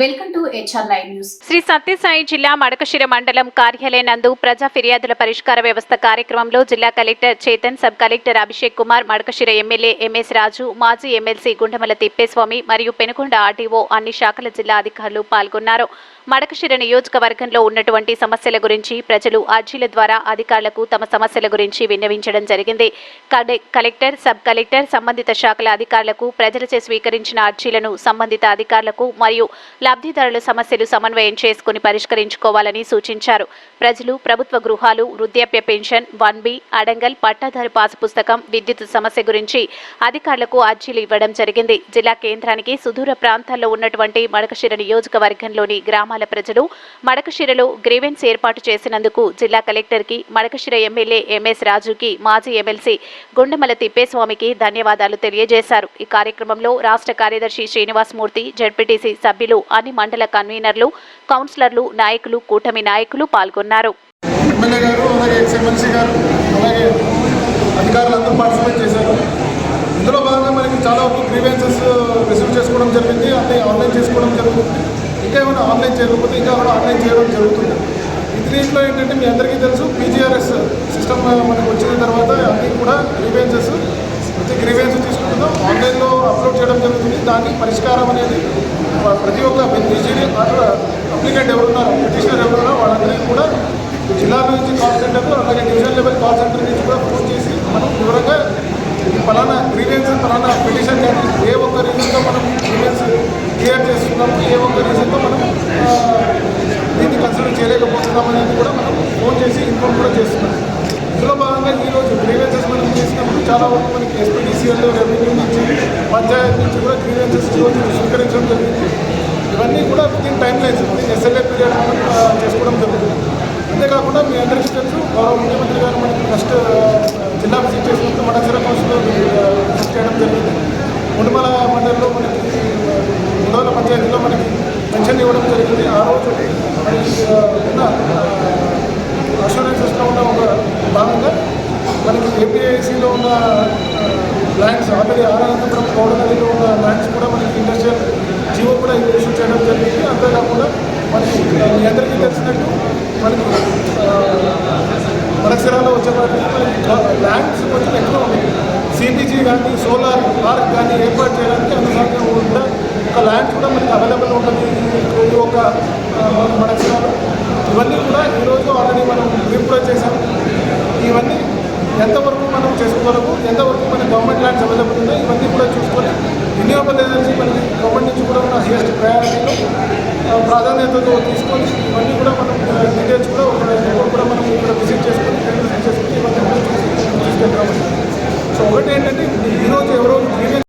Welcome to HR news. Shri Sathya Sai జిల్లా మడకశిర మండలం కార్యాలయం నందు ప్రజా ఫిర్యాదుల పరిష్కార వ్యవస్థ కార్యక్రమంలో జిల్లా collector Chetan sub collector Abhishek Kumar Madakasira MLA MS Raju మాజీ ఎమ్మెల్సీ గుండమల తిప్పేస్వామి మరియు పెనుకొండ ఆర్టీఓ అన్ని శాఖల జిల్లా అధికారులు పాల్గొన్నారు. మడకశిర నియోజకవర్గంలో ఉన్నటువంటి సమస్యల గురించి ప్రజలు అర్జీల ద్వారా అధికారులకు తమ సమస్యల గురించి విన్నవించడం జరిగింది. కలెక్టర్ సబ్ కలెక్టర్ సంబంధిత శాఖల అధికారులకు ప్రజలచే స్వీకరించిన అర్జీలను సంబంధిత అధికారులకు మరియు లబ్ధిదారుల సమస్యలు సమన్వయం చేసుకుని పరిష్కరించుకోవాలని సూచించారు. ప్రజలు ప్రభుత్వ గృహాలు వృద్ధాప్య పెన్షన్ వన్ బి అడంగల్ పట్టాదారు పాసు పుస్తకం విద్యుత్ సమస్య గురించి అధికారులకు అర్జీలు ఇవ్వడం జరిగింది. జిల్లా కేంద్రానికి సుదూర ప్రాంతాల్లో ఉన్నటువంటి మడకశిర నియోజకవర్గంలోని గ్రామాల గ్రామాల ప్రజలు మడకశిరలో గ్రీవెన్స్ ఏర్పాటు చేసినందుకు జిల్లా కలెక్టర్కి మడకశిర ఎమ్మెల్యే ఎంఎస్ రాజుకి మాజీ ఎమ్మెల్సీ గుండెమల తిప్పేస్వామికి ధన్యవాదాలు తెలియజేశారు. ఈ కార్యక్రమంలో రాష్ట్ర కార్యదర్శి శ్రీనివాసమూర్తి జడ్పీటీసీ సభ్యులు అన్ని మండల కన్వీనర్లు కౌన్సిలర్లు నాయకులు కూటమి నాయకులు పాల్గొన్నారు. అధికారులందరూ పార్టిసిపేట్ చేశారు. ఇందులో భాగంగా మనకి చాలా వరకు గ్రీవెన్సెస్ uh, రిసీవ్ చేసుకోవడం జరిగింది. అన్నీ ఆన్లైన్ చేసుకోవడం జరుగుతుంది. ఇంకా ఏమైనా ఆన్లైన్ చేయకపోతే ఇంకా కూడా ఆన్లైన్ చేయడం జరుగుతుంది. ఇది దీంట్లో ఏంటంటే మీ అందరికీ తెలుసు పీజీఆర్ఎస్ సిస్టమ్ మనకు వచ్చిన తర్వాత అన్నీ కూడా గ్రీవెన్సెస్ ప్రతి గ్రీవెన్స్ తీసుకుంటుందో ఆన్లైన్లో అప్లోడ్ చేయడం జరుగుతుంది. దానికి పరిష్కారం అనేది ప్రతి ఒక్క పీజీడీ అప్లికెంట్ ఎవరున్నారో పిటిషనర్ ఎవరున్నారో వాళ్ళందరికీ కూడా జిల్లా నుంచి కాల్ సెంటర్ అలాగే డివిజన్ లెవెల్ కాల్ సెంటర్ నుంచి కూడా ఫోన్ చేసి మనం వివరంగా ఫలానా గ్రీవెన్స్ ఫలానా పిటిషన్ కానీ ఏ ఒక్క రీజన్తో మనం గ్రీవెన్స్ క్లియర్ చేస్తున్నాము ఏ ఒక్క రీజన్తో మనం ఆ, దీన్ని చేయలేకపోతున్నాం అనేది కూడా మనం ఫోన్ చేసి ఇన్ఫార్మ్ కూడా చేస్తున్నాం. ఇందులో భాగంగా ఈరోజు గ్రీవెన్సెస్ మనం చేసినప్పుడు చాలా వరకు మనకి ఎస్పీడీసీఎల్ రెవెన్యూ నుంచి పంచాయత్ నుంచి కూడా గ్రీవెన్సెస్ ఈరోజు స్వీకరించడం జరిగింది. ఇవన్నీ కూడా within time lines within SLA period చేసుకోవడం జరుగుతుంది. అంతేకాకుండా మీ అందరికీ తెలుసు గౌరవ ముఖ్యమంత్రి గారు మనకి ఫస్ట్ జిల్లా విజిట్ చేసినప్పుడు మడసర కౌన్సిల్లో విజిట్ చేయడం జరిగింది ముడుమల మండలంలో మనకి ముందోల పంచాయతీలో మనకి పెన్షన్ ఇవ్వడం జరిగింది ఆ రోజు మనకి ఆ, ఉన్న అష్యూరెన్సెస్లో ఉన్న ఒక భాగంగా మనకి ఏపీఐసీలో ఉన్న ల్యాండ్స్ ఆల్రెడీ ఆనందపురం పౌడనదిలో ఉన్న ల్యాండ్స్ కూడా మనకి ఇండస్ట్రియల్ జీవో కూడా ఇష్యూ చేయడం జరిగింది. అంతేకాకుండా మనకి మీ అందరికీ తెలిసినట్టు మనకి పరిసరాల్లో వచ్చేవాటికి మనకి ల్యాండ్స్ కొంచెం ఎక్కువ ఉన్నాయి. సిపిజీ కానీ సోలార్ పార్క్ కానీ ఏర్పాటు చేయడానికి అనుసంధానం ఉందా ఒక ల్యాండ్ కూడా మనకి అవైలబుల్ ఉంటుంది ఒక మన మనక్షరాలు ఇవన్నీ కూడా ఈరోజు ఆల్రెడీ మనం బ్రీఫ్ చేసాం ఇవన్నీ ఎంతవరకు మనం చేసుకోగలము ఎంతవరకు మన గవర్నమెంట్ ల్యాండ్స్ అవైలబుల్ ఉన్నాయి ఇవన్నీ కూడా చూసుకొని రిన్యూవబుల్ ఎనర్జీ మనకి గవర్నమెంట్ నుంచి కూడా ఉన్న హైయెస్ట్ ప్రయారిటీలో ప్రాధాన్యతతో తీసుకొని ఇవన్నీ కూడా మనం డీటెయిల్స్ కూడా ఒక కూడా మనం ఇక్కడ విజిట్ చేసుకొని